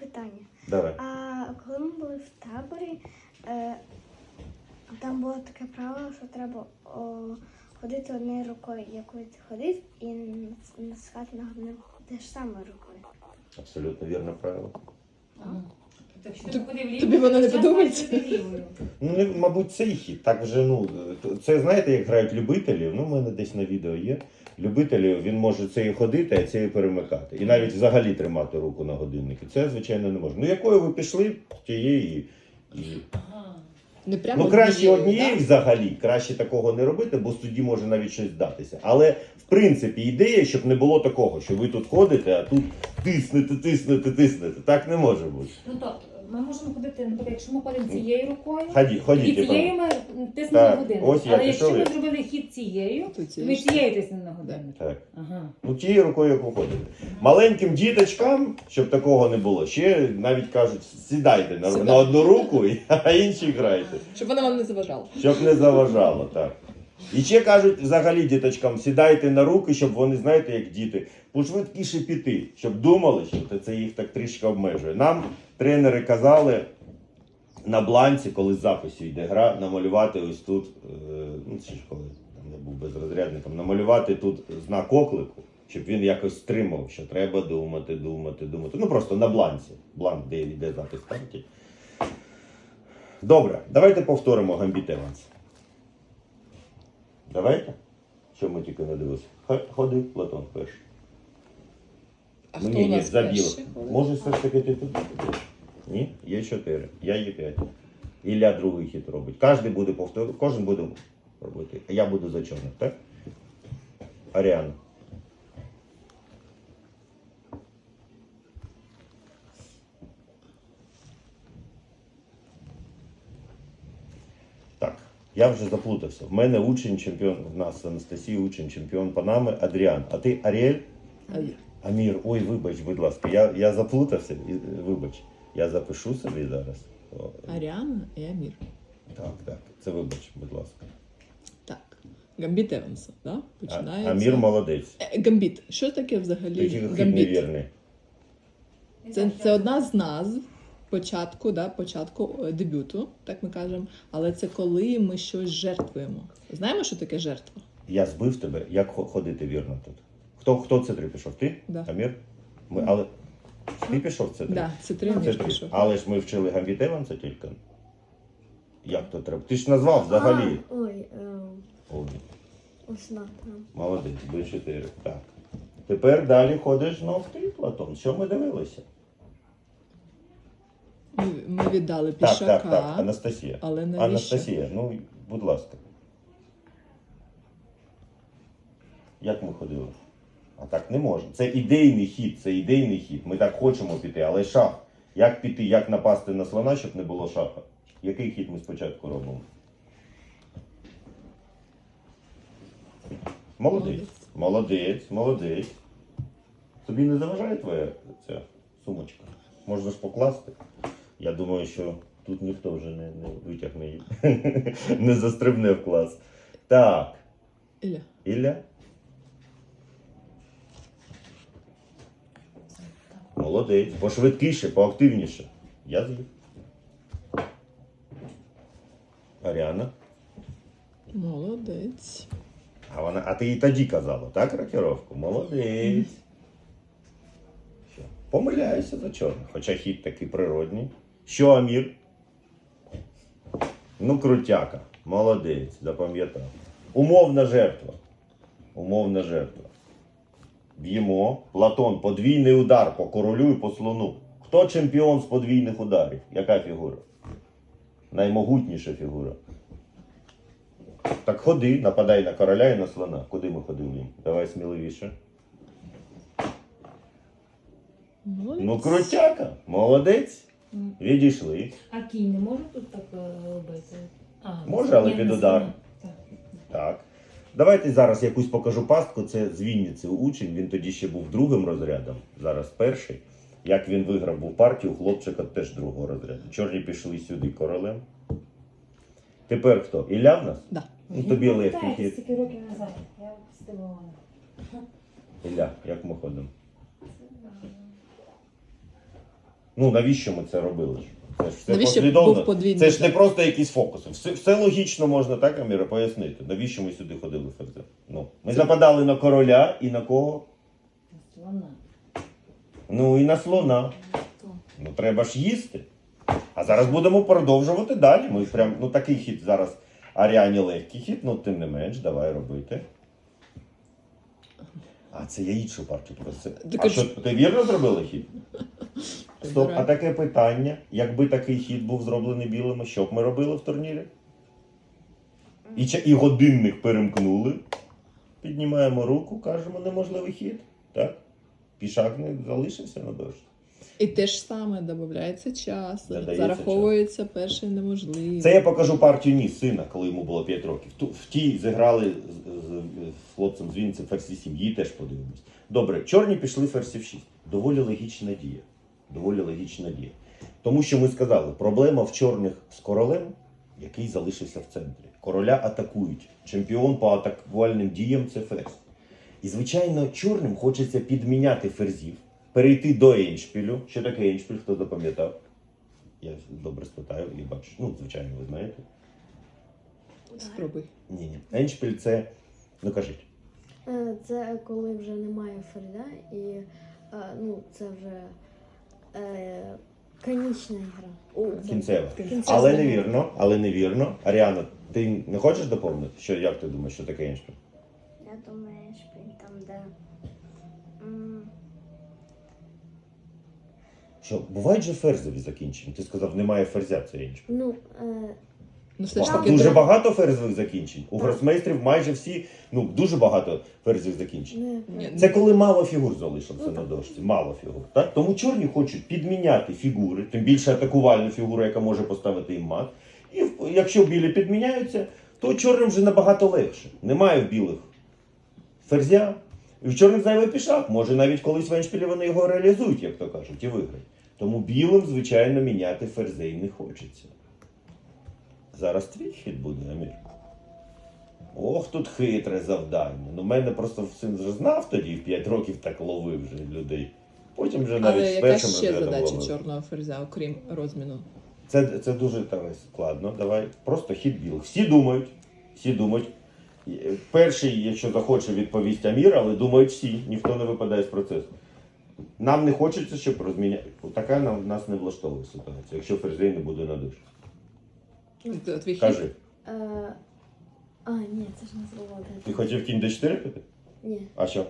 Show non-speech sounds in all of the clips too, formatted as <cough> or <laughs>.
питання. Давай. А коли ми були в таборі, е, там було таке правило, що треба о, ходити однією рукою, якою ти ходив, і насхати на годиннику теж самою рукою. Абсолютно вірне правило. Так що Тобі- ти ходив лівою, тобі воно не зараз подобається? лівою. Ну, не, мабуть, це і хід. Так вже, ну, це знаєте, як грають любителі. Ну, в мене десь на відео є. Любителі він може це і ходити, а це і перемикати. І навіть взагалі тримати руку на годиннику. Це, звичайно, не можна. Ну, якою ви пішли, тієї. і- і... Ага. Не прямо Ну, краще однієї да? взагалі, краще такого не робити, бо судді може навіть щось здатися. Але в принципі ідея, щоб не було такого, що ви тут ходите, а тут тиснете, тиснете, тиснете. Так не може бути. Ну тобто, ми можемо ходити, наприклад, якщо ми ходимо цією рукою, Ході, і ходіть, цією типу. ми тиснемо на Так, годинник. ось я Але якщо пішов, ми зробили хід цією, То ми цією тиснемо на годинник. Так. Ага. Ну, тією рукою, як ви ходите. Маленьким діточкам, щоб такого не було, ще навіть кажуть, сідайте на, на одну руку, і- <laughs> а інші грайте. Щоб вона вам не заважала. Щоб не заважало, так. І ще кажуть взагалі діточкам, сідайте на руки, щоб вони, знаєте, як діти, пошвидкіше піти, щоб думали, що це їх так трішки обмежує. Нам тренери казали на бланці, коли з запису йде гра, намалювати ось тут, е, ну це ж коли там я був безрозрядником, намалювати тут знак оклику, щоб він якось стримав, що треба думати, думати, думати. Ну просто на бланці. Бланк, де йде запис ставте. Добре, давайте повторимо гамбіт Еванс. Давайте. Що ми тільки не дивилися? Ходи, Платон перший. А Ну, хто ні, у ні, нас перший Може все ж таки ти тут будеш? Ні? Є чотири. Я є п'ять. Ілля другий хід робить. Кожен буде повтор... Кожен буде робити. А я буду за чорних, так? Аріана. Так, я вже заплутався. В мене учень чемпіон, в нас Анастасія учень чемпіон Панами Адріан. А ти Аріель? А я- Амір, ой, вибач, будь ласка, я, я заплутався, вибач. Я запишу собі зараз. Аріана і Амір. Так, так, це вибач, будь ласка. Так. Гамбіт Еванса, да? Починається. Амір молодець. Е, Гамбіт. Що таке взагалі Тільки гамбіт? Це, це одна з назв початку, да, початку е, дебюту, так ми кажемо. Але це коли ми щось жертвуємо. Знаємо, що таке жертва? Я збив тебе, як хо- ходити вірно тут. Хто, хто це три пішов? Ти? Да. Амір? Ми, але ти пішов це три? Да, це три Це Амір три. пішов. Але ж ми вчили Гамбіт Еванса тільки. Як то треба? Ти ж назвав взагалі. А, ой, е, Ой, ось на там. молодець, Б4. Так. Тепер далі ходиш знов ти, Платон. Що ми дивилися? Ми, ми віддали Так, так, так, Анастасія. але навіщо? Анастасія, ну, будь ласка. Як ми ходили? А так не можна. Це ідейний хід, це ідейний хід. Ми так хочемо піти, але шах. Як піти, як напасти на слона, щоб не було шаха? Який хід ми спочатку робимо? Молодець. Молодець, молодець. Тобі не заважає твоя ця сумочка? Можна ж покласти. Я думаю, що тут ніхто вже не, не витягне її, <laughs> не застрибне в клас. Так, Ілля. Ілля. Молодець. Пошвидкіше, поактивніше. Я з'їв. Аріана. Молодець. А, вона, а ти і тоді казала, так, рокіровку? Молодець. Що? Помиляюся за чорних, хоча хід такий природній. Що, Амір? Ну, крутяка. Молодець, запам'ятав. Умовна жертва. Умовна жертва. Б'ємо. Платон, подвійний удар по королю і по слону. Хто чемпіон з подвійних ударів? Яка фігура? Наймогутніша фігура. Так ходи, нападай на короля і на слона. Куди ми ходили? їм? Давай сміливіше. Молодець. Ну, крутяка, молодець. Відійшли. А кінь не може тут так е, робити? А, Може, але під удар. Так. Давайте зараз якусь покажу пастку. Це з Вінниці учень. Він тоді ще був другим розрядом, зараз перший. Як він виграв був партію, хлопчика теж другого розряду. Чорні пішли сюди королем. Тепер хто? Ілля в нас? Да. Ну, тобі легкий Пам'ятаєте, хід. стільки років назад. Я здивована. Ілля, як ми ходимо? Ну навіщо ми це робили? Це ж все Навіщо послідовно. був Це ж не просто якісь фокуси. Все, все логічно можна так, Аміра, пояснити. Навіщо ми сюди ходили ферзем? Ну, ми нападали на короля і на кого? На Слона. Ну і на слона. Ну треба ж їсти. А зараз будемо продовжувати далі. Ми прям, ну такий хід зараз Аріані легкий хід, ну тим не менш, давай робити. А, це я іншу партію. просто А що, ти вірно зробила хід? <laughs> Стоп, а таке питання. Якби такий хід був зроблений білими, що б ми робили в турнірі? І, і годинник перемкнули. Піднімаємо руку, кажемо неможливий хід. Так? Пішак не залишився на дошці. І те ж саме додається час, Додається зараховується перший неможливий. Це я покажу партію ні сина, коли йому було 5 років. Ту- В тій зіграли з, з, з хлопцем з Вінниці ферзь 7, її теж подивимось. Добре, чорні пішли ферзь 6. Доволі логічна дія. Доволі логічна дія. Тому що ми сказали, проблема в чорних з королем, який залишився в центрі. Короля атакують. Чемпіон по атакувальним діям це ферзь. І, звичайно, чорним хочеться підміняти ферзів, перейти до еншпілю. Що таке еншпіль, хто запам'ятав? Я добре спитаю і бачу. Ну, звичайно, ви знаєте. Спробуй. Ні, ні. Еншпіль це. Ну кажіть. Е, Це коли вже немає ферзя і е, ну, це вже е, конічна гра. О, Кінцева. Кінцева. Але невірно, але невірно. Аріана, ти не хочеш доповнити? Що, як ти думаєш, що таке еншпіль? Я думаю, шпиль там, де. м, Що бувають же ферзові закінчення? Ти сказав, немає ферзя, це еншпіль. Ну, е, Ну, все ж таки, дуже багато ферзових закінчень. У Так. гросмейстрів майже всі, ну дуже багато ферзових закінчень. Ні, Це коли мало фігур залишилося Ну, на дошці. Мало фігур. Так? Тому чорні хочуть підміняти фігури, тим більше атакувальну фігуру, яка може поставити їм мат. І якщо білі підміняються, то чорним вже набагато легше. Немає в білих ферзя. І в чорних зайвий пішак. Може навіть колись в Еншпілі вони його реалізують, як то кажуть, і виграють. Тому білим, звичайно, міняти ферзей не хочеться. Зараз твій хід буде, Амір. Ох, тут хитре завдання. Ну, мене просто син вже знав тоді, в 5 років так ловив вже людей. Потім вже навіть Але з яка першим ще розрядом задача ловив. чорного ферзя, окрім розміну? Це, це дуже так, складно. Давай. Просто хід білих. Всі думають. Всі думають. Е, Перший, якщо захоче, відповість Амір, але думають всі, ніхто не випадає з процесу. Нам не хочеться, щоб розміняти. Така нам нас не влаштовує ситуація, якщо ферзей не буде на душі. Твій? Кажи, е, а, ні, це ж не свобода. ти хотів кінь d4 піти? Ні. А що?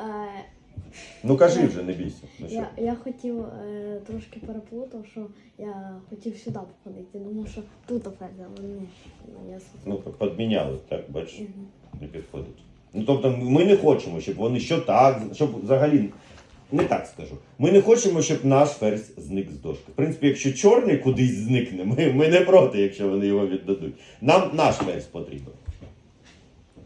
Е, Ну кажи вже, не бійся. Ну, що? я, я хотів е, трошки переплутав, що я хотів сюди походити. Думав, що тут ферзя, але ні. Я с- Ну, підміняли, так, бачиш, Мгм. не підходить. Ну, тобто ми не хочемо, щоб вони що так, щоб взагалі. Не так скажу. Ми не хочемо, щоб наш ферзь зник з дошки. В принципі, якщо чорний кудись зникне, ми, ми не проти, якщо вони його віддадуть. Нам наш ферзь потрібен.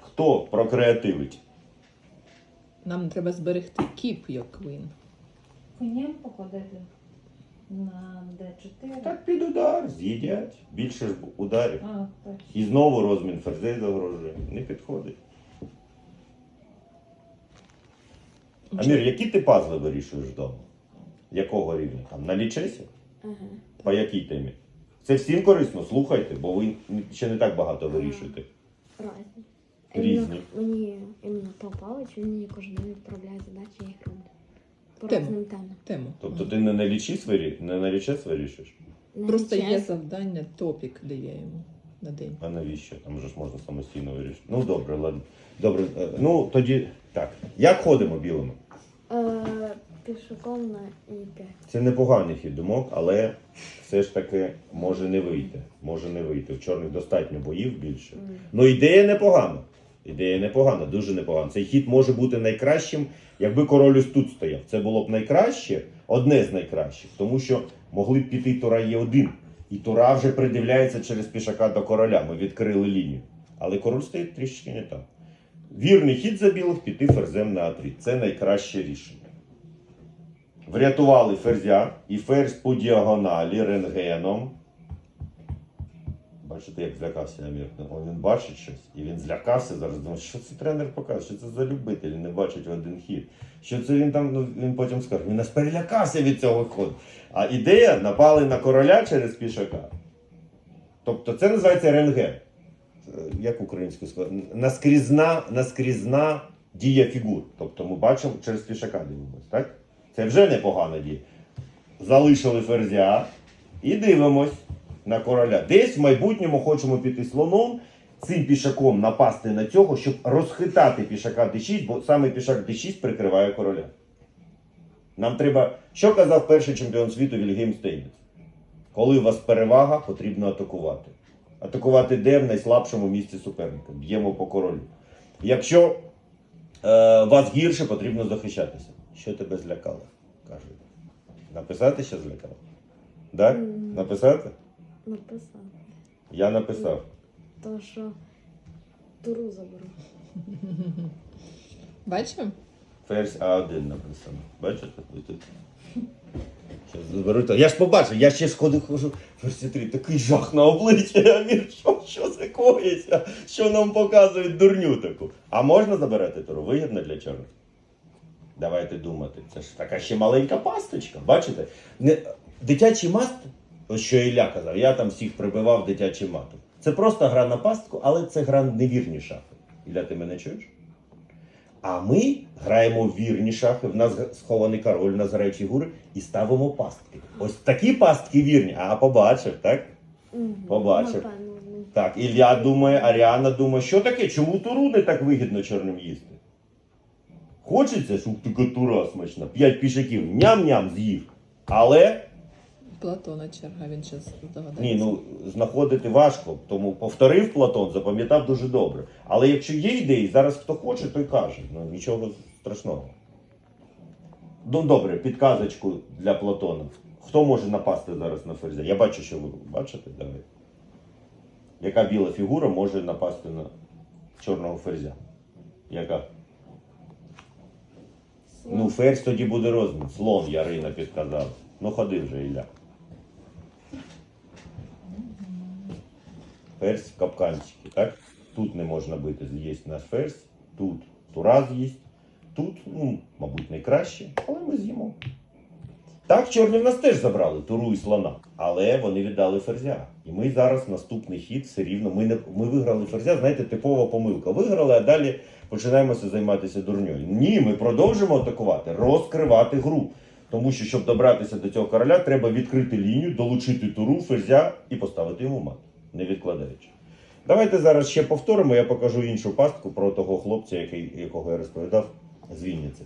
Хто прокреативить? Нам треба зберегти кіп, як квін. Коням походити на D4. Так під удар, з'їдять. Більше ж ударів. А, так. І знову розмін ферзей загрожує. Не підходить. Амір, які ти пазли вирішуєш вдома? Якого рівня? Там на лічесі? Ага. По якій темі? Це всім корисно, слухайте, бо ви ще не так багато вирішуєте. Разні. Різні. Мені іменно чи він мені кожен день відправляє задачі, я їх роблю. По Тему. різним темам. Тему. Тобто ти не на вирі... не на лічес вирішуєш? Просто є завдання, топік дає йому на день. А навіщо? Там же ж можна самостійно вирішити. Ну добре, ладно. Добре. е, Ну тоді так. Як ходимо білими? Е, пішоком на І5. Це непоганий хід думок, але все ж таки може не вийти. Може не вийти. В чорних достатньо боїв більше. Ну, ідея непогана. Ідея непогана, дуже непогана. Цей хід може бути найкращим, якби король ось тут стояв. Це було б найкраще, одне з найкращих, тому що могли б піти Тура Є1. І Тура вже придивляється через пішака до короля. Ми відкрили лінію. Але король стоїть трішки не так. Вірний хід за білих піти ферзем на А3. Це найкраще рішення. Врятували ферзя і ферзь по діагоналі рентгеном. Бачите, як злякався Амір. Він бачить щось, і він злякався зараз. Думає, що це тренер показує, що це за любитель, не бачить один хід. Що це він там, ну він потім скаже, він аж перелякався від цього ходу. А ідея напали на короля через пішака. Тобто це називається рентген. Е, Як українською сказати? Наскрізна, наскрізна дія фігур. Тобто ми бачимо через пішака дивимося, так? Це вже непогана дія. Залишили ферзя і дивимось на короля. Десь в майбутньому хочемо піти слоном, цим пішаком напасти на цього, щоб розхитати пішака d6, бо саме пішак d6 прикриває короля. Нам треба. Що казав перший чемпіон світу Вільгельм Стейнець? Коли у вас перевага, потрібно атакувати. Атакувати де в найслабшому місці суперника. Б'ємо по королю. Якщо е, вас гірше, потрібно захищатися. Що тебе злякало? каже. Написати, що злякало? Так? М. Написати? Написав. Я написав. То, що туру заберу. Бачимо? Ферзь А1 написано. Бачите? Ось тут. Я ж побачив, я ще сходив хожу. 3 такий жах на обличчя. Я <laughs> вір, що, що це коїться? Що нам показують дурню таку? А можна забирати туру? Вигідно для чорних? Давайте думати. Це ж така ще маленька пасточка. Бачите? Не, дитячий маст, ось що Ілля казав, я там всіх прибивав дитячим матом. Це просто гра на пастку, але це гра невірні шахи. Ілля, ти мене чуєш? А ми граємо в вірні шахи, в нас схований король, в нас грають фігури і ставимо пастки. Ось такі пастки вірні. А побачив, так? Побачив. Так, Ілля думає, Аріана думає, що таке? Чому туру не так вигідно чорним їсти? Хочеться, щоб така тура смачна. П'ять пішаків ням-ням з'їв. Але Платона черга, він ще здогадається. ні, ну знаходити важко, тому повторив Платон, запам'ятав дуже добре. Але якщо є ідеї, зараз хто хоче, той каже. Ну нічого страшного. Ну добре, підказочку для Платона. Хто може напасти зараз на ферзя? Я бачу, що ви бачите. Давай. Яка біла фігура може напасти на чорного ферзя? Яка? Ну, ферзь тоді буде розмін. Слон Ярина підказав. Ну ходи вже, Ілля. Ферзь капканчики, так? Тут не можна бити, з'їсть наш ферзь, тут тура з'їсть, тут, ну, мабуть, найкраще, але ми з'їмо. Так, чорні в нас теж забрали туру і слона, але вони віддали ферзя. І ми зараз наступний хід все рівно. Ми, не, ми виграли ферзя, знаєте, типова помилка. Виграли, а далі починаємося займатися дурньою. Ні, ми продовжимо атакувати, розкривати гру. Тому що, щоб добратися до цього короля, треба відкрити лінію, долучити туру, ферзя і поставити йому мат, не відкладаючи. Давайте зараз ще повторимо, я покажу іншу пастку про того хлопця, який, якого я розповідав з Вінниці.